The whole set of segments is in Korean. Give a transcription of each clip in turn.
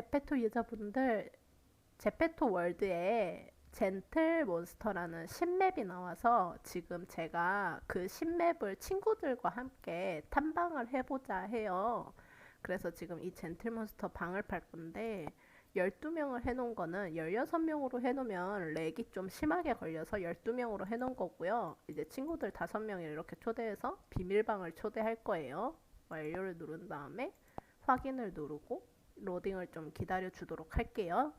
제페토 유저분들 제페토 월드에 젠틀 몬스터라는 신맵이 나와서 지금 제가 그 신맵을 친구들과 함께 탐방을 해보자 해요. 그래서 지금 이 젠틀 몬스터 방을 팔 건데 12명을 해놓은 거는 16명으로 해놓으면 렉이 좀 심하게 걸려서 12명으로 해놓은 거고요. 이제 친구들 5명을 이렇게 초대해서 비밀방을 초대할 거예요. 완료를 누른 다음에 확인을 누르고 로딩을 좀 기다려 주도록 할게요.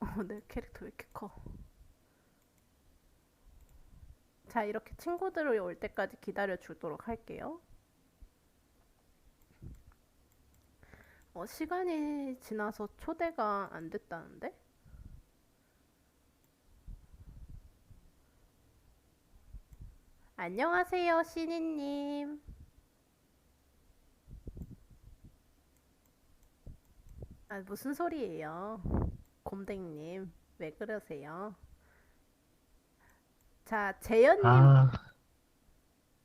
어, 내 캐릭터 왜 이렇게 커? 자, 이렇게 친구들이 올 때까지 기다려 주도록 할게요. 어, 시간이 지나서 초대가 안 됐다는데? 안녕하세요, 시니님. 아, 무슨 소리예요? 곰댕님, 왜 그러세요? 자, 재현님, 아,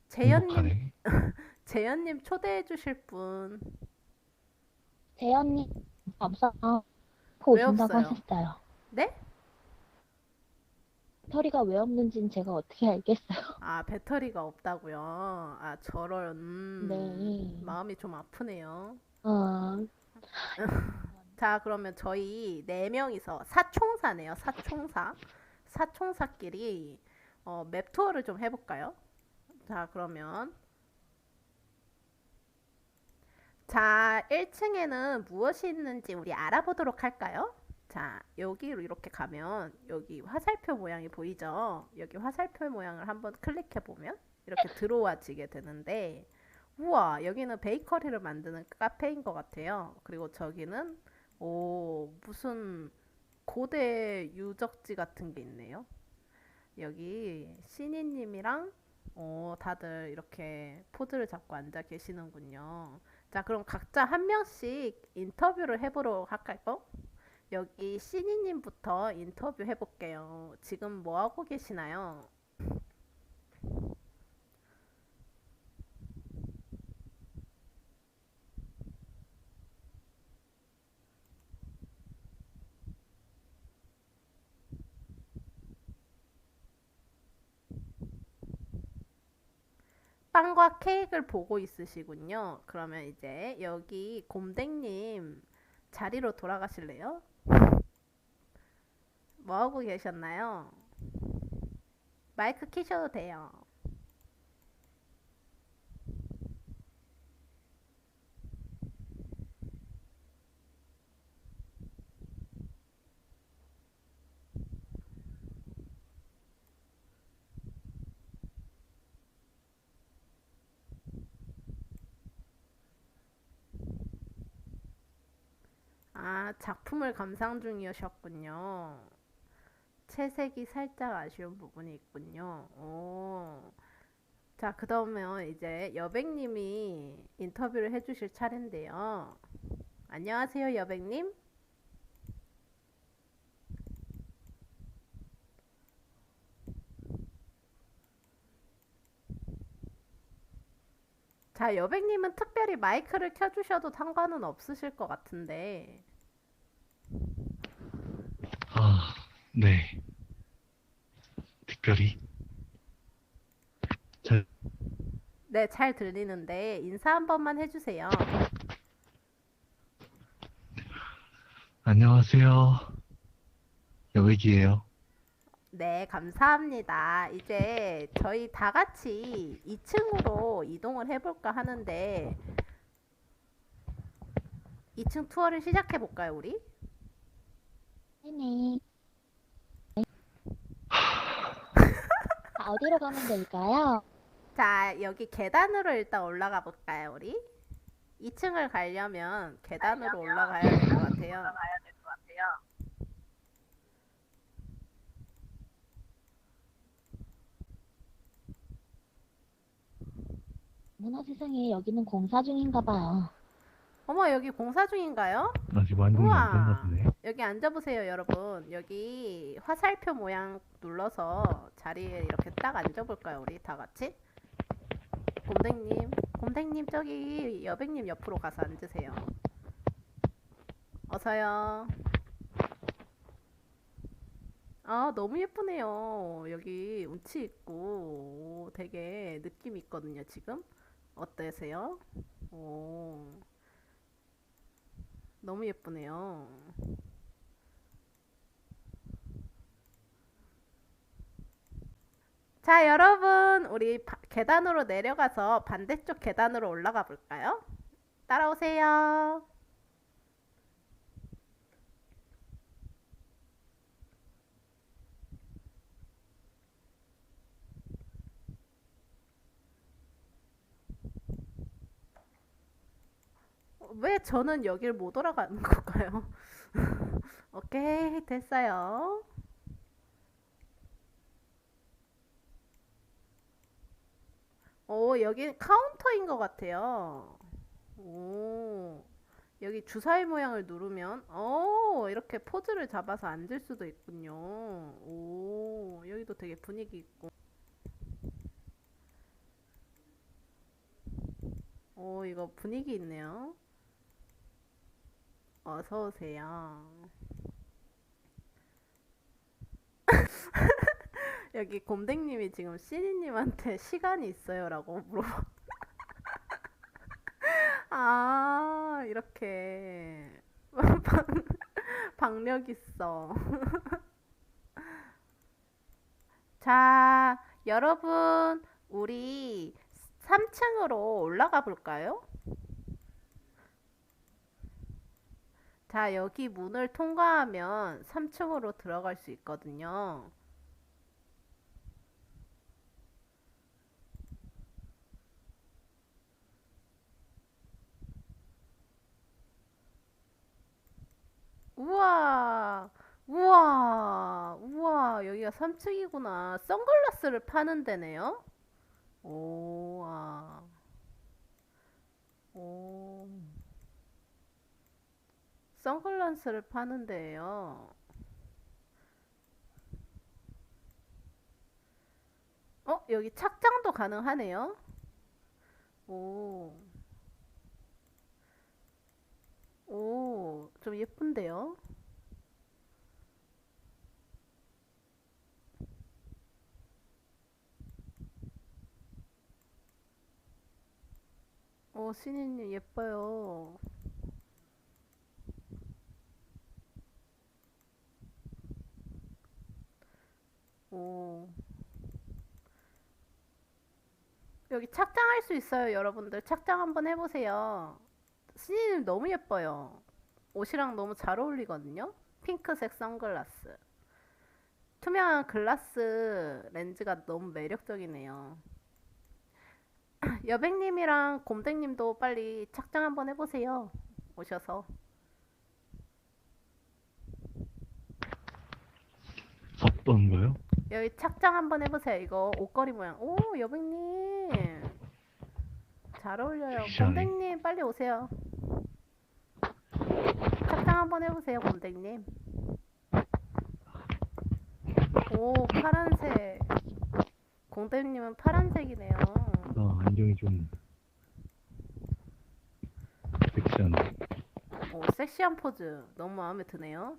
재현님. 재현님 초대해 주실 분. 재현님 없어서 왜 오신다고 없어요? 하셨어요. 네? 터리가 왜 없는지는 제가 어떻게 알겠어요. 아, 배터리가 없다고요? 아, 저런, 음, 네. 마음이 좀 아프네요. 어, 자, 그러면 저희 네 명이서 사총사네요. 사총사. 사총사끼리 어, 맵 투어를 좀 해볼까요? 자, 그러면 자, 1층에는 무엇이 있는지 우리 알아보도록 할까요? 자, 여기로 이렇게 가면 여기 화살표 모양이 보이죠? 여기 화살표 모양을 한번 클릭해 보면 이렇게 들어와지게 되는데 우와, 여기는 베이커리를 만드는 카페인 것 같아요. 그리고 저기는 오, 무슨 고대 유적지 같은 게 있네요. 여기 시니님이랑 어, 다들 이렇게 포즈를 잡고 앉아 계시는군요. 자, 그럼 각자 한 명씩 인터뷰를 해보도록 할까요? 여기 시니님부터 인터뷰 해볼게요. 지금 뭐 하고 계시나요? 빵과 케이크를 보고 있으시군요. 그러면 이제 여기 곰댕님 자리로 돌아가실래요? 뭐 하고 계셨나요? 마이크 키셔도 돼요. 아, 작품을 감상 중이셨군요. 채색이 살짝 아쉬운 부분이 있군요. 오. 자, 그러면 이제 여백님이 인터뷰를 해주실 차례인데요. 안녕하세요, 여백님. 자, 여백님은 특별히 마이크를 켜주셔도 상관은 없으실 것 같은데. 아, 네. 특별히. 잘, 네, 잘 들리는데 인사 한 번만 해주세요. 안녕하세요. 여백이에요. 네, 감사합니다. 이제 저희 다 같이 2층으로 이동을 해볼까 하는데 2층 투어를 시작해 볼까요, 우리? 네네. 어디로 가면 될까요? 자, 여기 계단으로 일단 올라가 볼까요, 우리? 2층을 가려면 계단으로 올라가야 될 것 같아요. 어머나 세상에 여기는 공사 중인가 봐요. 어머, 여기 공사 중인가요? 아직 완공이 우와. 안 끝나 보네. 여기 앉아보세요, 여러분. 여기 화살표 모양 눌러서 자리에 이렇게 딱 앉아볼까요, 우리 다 같이? 곰댕님, 곰탱님 저기 여백님 옆으로 가서 앉으세요. 어서요. 아, 너무 예쁘네요. 여기 운치 있고 오, 되게 느낌 있거든요, 지금. 어떠세요? 오. 너무 예쁘네요. 자, 여러분, 우리 바- 계단으로 내려가서 반대쪽 계단으로 올라가 볼까요? 따라오세요. 왜 저는 여길 못 올라가는 걸까요? 오케이, 됐어요. 오, 여기 카운터인 것 같아요. 오, 여기 주사위 모양을 누르면, 오, 이렇게 포즈를 잡아서 앉을 수도 있군요. 오, 여기도 되게 분위기 있고. 오, 이거 분위기 있네요. 어서 오세요. 여기 곰댕님이 지금 시니님한테 시간이 있어요라고 물어봐. 아, 이렇게 방, 박력 있어. 자, 여러분, 우리 3층으로 올라가 볼까요? 자, 여기 문을 통과하면 3층으로 들어갈 수 있거든요. 우와, 우와, 우와, 여기가 3층이구나. 선글라스를 파는 데네요. 오와, 오, 선글라스를 파는 데예요. 어, 여기 착장도 가능하네요. 오, 오, 좀 예쁜데요? 오, 신이님 예뻐요. 오. 여기 착장할 수 있어요, 여러분들. 착장 한번 해보세요. 신이님 너무 예뻐요. 옷이랑 너무 잘 어울리거든요. 핑크색 선글라스. 투명한 글라스 렌즈가 너무 매력적이네요. 여백님이랑 곰댕님도 빨리 착장 한번 해보세요. 오셔서. 어떤 거요? 여기 착장 한번 해보세요. 이거 옷걸이 모양. 오, 여백님. 잘 어울려요. 곰댕님, 빨리 오세요. 착장 한번 해보세요, 곰댕님. 오, 파란색. 곰댕님은 파란색이네요. 아, 안경이 좀 섹시한데. 오, 섹시한 포즈. 너무 마음에 드네요.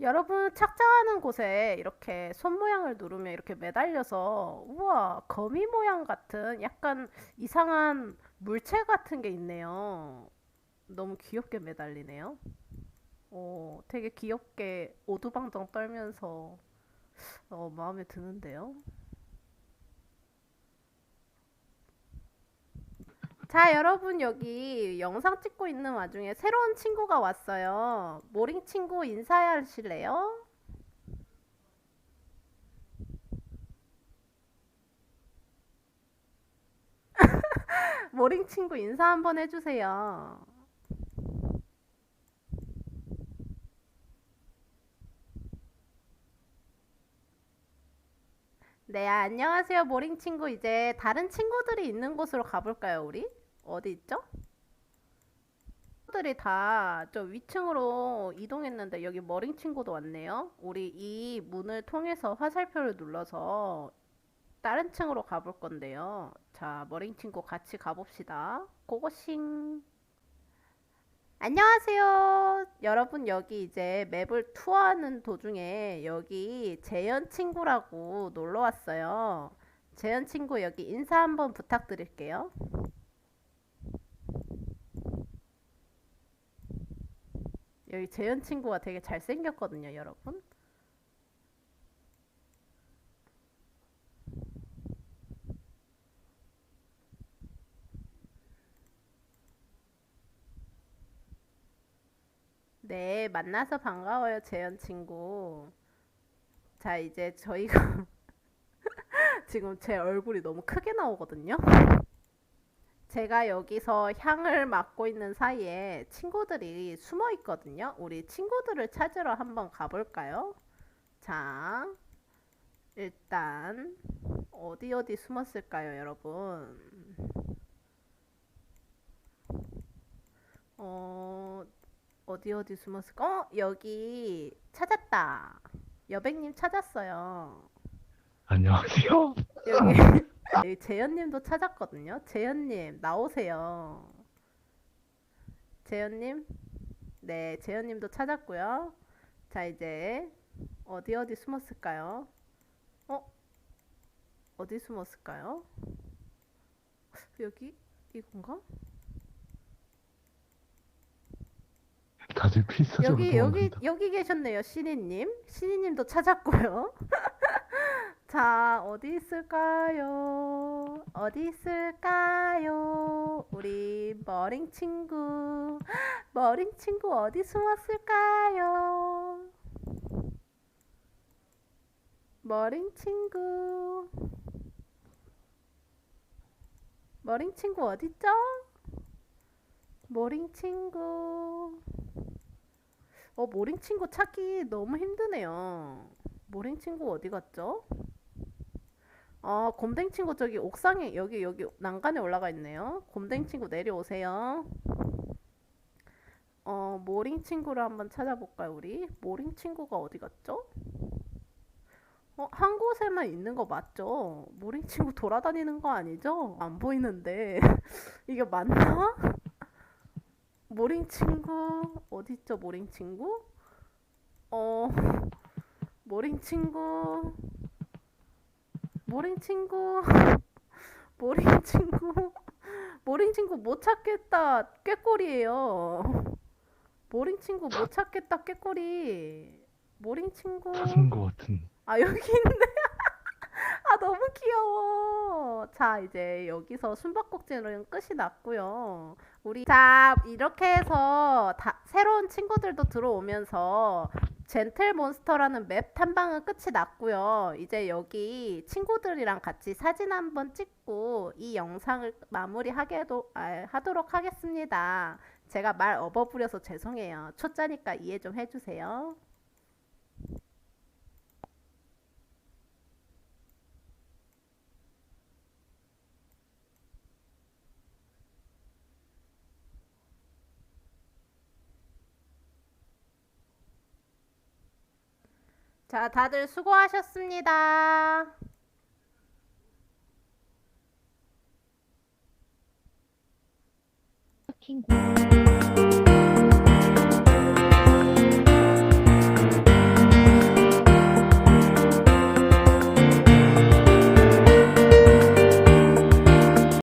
여러분, 착장하는 곳에 이렇게 손 모양을 누르면 이렇게 매달려서, 우와, 거미 모양 같은 약간 이상한 물체 같은 게 있네요. 너무 귀엽게 매달리네요. 오, 되게 귀엽게 오두방정 떨면서, 어, 마음에 드는데요. 자, 여러분 여기 영상 찍고 있는 와중에 새로운 친구가 왔어요. 모링 친구 인사하실래요? 모링 친구 인사 한번 해주세요. 네, 안녕하세요, 모링 친구. 이제 다른 친구들이 있는 곳으로 가볼까요, 우리? 어디 있죠? 친구들이 다 저 위층으로 이동했는데 여기 머링 친구도 왔네요. 우리 이 문을 통해서 화살표를 눌러서 다른 층으로 가볼 건데요. 자, 머랭 친구 같이 가봅시다. 고고싱. 안녕하세요. 여러분 여기 이제 맵을 투어하는 도중에 여기 재현 친구라고 놀러 왔어요. 재현 친구 여기 인사 한번 부탁드릴게요. 여기 재현 친구가 되게 잘생겼거든요, 여러분. 네, 만나서 반가워요, 재현 친구. 자, 이제 저희가 지금 제 얼굴이 너무 크게 나오거든요. 제가 여기서 향을 맡고 있는 사이에 친구들이 숨어 있거든요. 우리 친구들을 찾으러 한번 가볼까요? 자, 일단 어디 어디 숨었을까요, 여러분? 어, 어디 어디 숨었을까? 어, 여기 찾았다. 여백님 찾았어요. 안녕하세요. 여기, 여기 재현님도 찾았거든요. 재현님 나오세요. 재현님, 네, 재현님도 찾았고요. 자, 이제 어디 어디 숨었을까요? 어, 어디 숨었을까요? 여기 이건가? 다들 필사적으로 여기 여기 도망간다. 여기 계셨네요, 신이님. 신이님도 찾았고요. 자, 어디 있을까요? 어디 있을까요? 우리 머링 친구. 머링 친구 어디 숨었을까요? 머링 친구. 머링 친구 어딨죠? 머링 친구. 어, 모링 친구 찾기 너무 힘드네요. 모링 친구 어디 갔죠? 어, 곰댕 친구 저기 옥상에 여기 여기 난간에 올라가 있네요. 곰댕 친구 내려오세요. 어, 모링 친구를 한번 찾아볼까요, 우리? 모링 친구가 어디 갔죠? 어, 한 곳에만 있는 거 맞죠? 모링 친구 돌아다니는 거 아니죠? 안 보이는데. 이게 맞나? 모링 친구 어디 있죠 모링 친구? 어 모링 친구 모링 친구 모링 친구 모링 친구 못 찾겠다. 꾀꼬리예요. 모링 친구 못 찾겠다. 꾀꼬리. 모링 친구. 찾은 것 같은. 아 여기 있네 아 너무 귀여워. 자 이제 여기서 숨바꼭질은 끝이 났고요. 우리 자 이렇게 해서 다 새로운 친구들도 들어오면서 젠틀 몬스터라는 맵 탐방은 끝이 났고요. 이제 여기 친구들이랑 같이 사진 한번 찍고 이 영상을 마무리하게 도, 아, 하도록 하겠습니다. 제가 말 업어부려서 죄송해요. 초짜니까 이해 좀 해주세요 자, 다들 수고하셨습니다. 킹